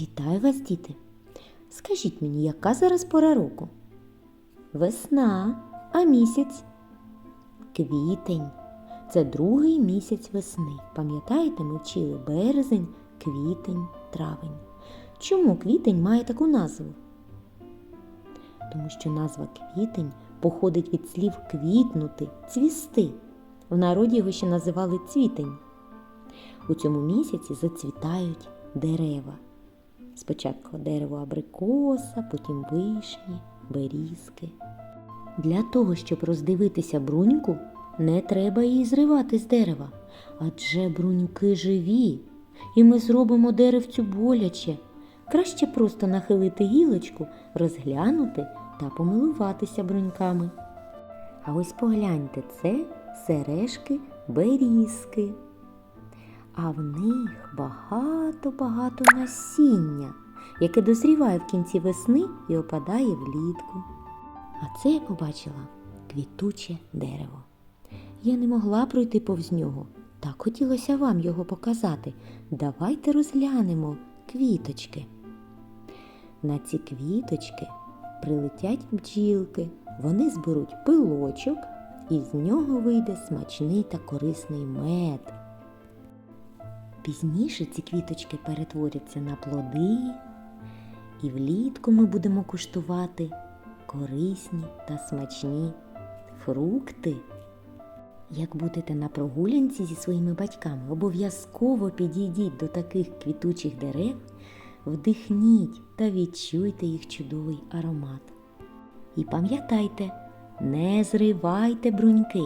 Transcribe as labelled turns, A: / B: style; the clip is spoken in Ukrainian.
A: Вітаю вас, діти! Скажіть мені, яка зараз пора року? Весна, а місяць? Квітень. Це другий місяць весни. Пам'ятаєте, ми вчили березень, квітень, травень. Чому квітень має таку назву? Тому що назва квітень походить від слів квітнути, цвісти. В народі його ще називали цвітень. У цьому місяці зацвітають дерева. Спочатку дерево абрикоса, потім вишні, берізки. Для того, щоб роздивитися бруньку, не треба її зривати з дерева, адже бруньки живі, і ми зробимо деревцю боляче. Краще просто нахилити гілочку, розглянути та помилуватися бруньками. А ось погляньте, це сережки берізки. А в них багато-багато насіння, яке дозріває в кінці весни і опадає влітку. А це я побачила квітуче дерево. Я не могла пройти повз нього. Так хотілося вам його показати. Давайте розглянемо квіточки. На ці квіточки прилетять бджілки, вони зберуть пилочок, і з нього вийде смачний та корисний мед. Пізніше ці квіточки перетворяться на плоди, і влітку ми будемо куштувати корисні та смачні фрукти. Як будете на прогулянці зі своїми батьками, обов'язково підійдіть до таких квітучих дерев, вдихніть та відчуйте їх чудовий аромат. І пам'ятайте, не зривайте бруньки,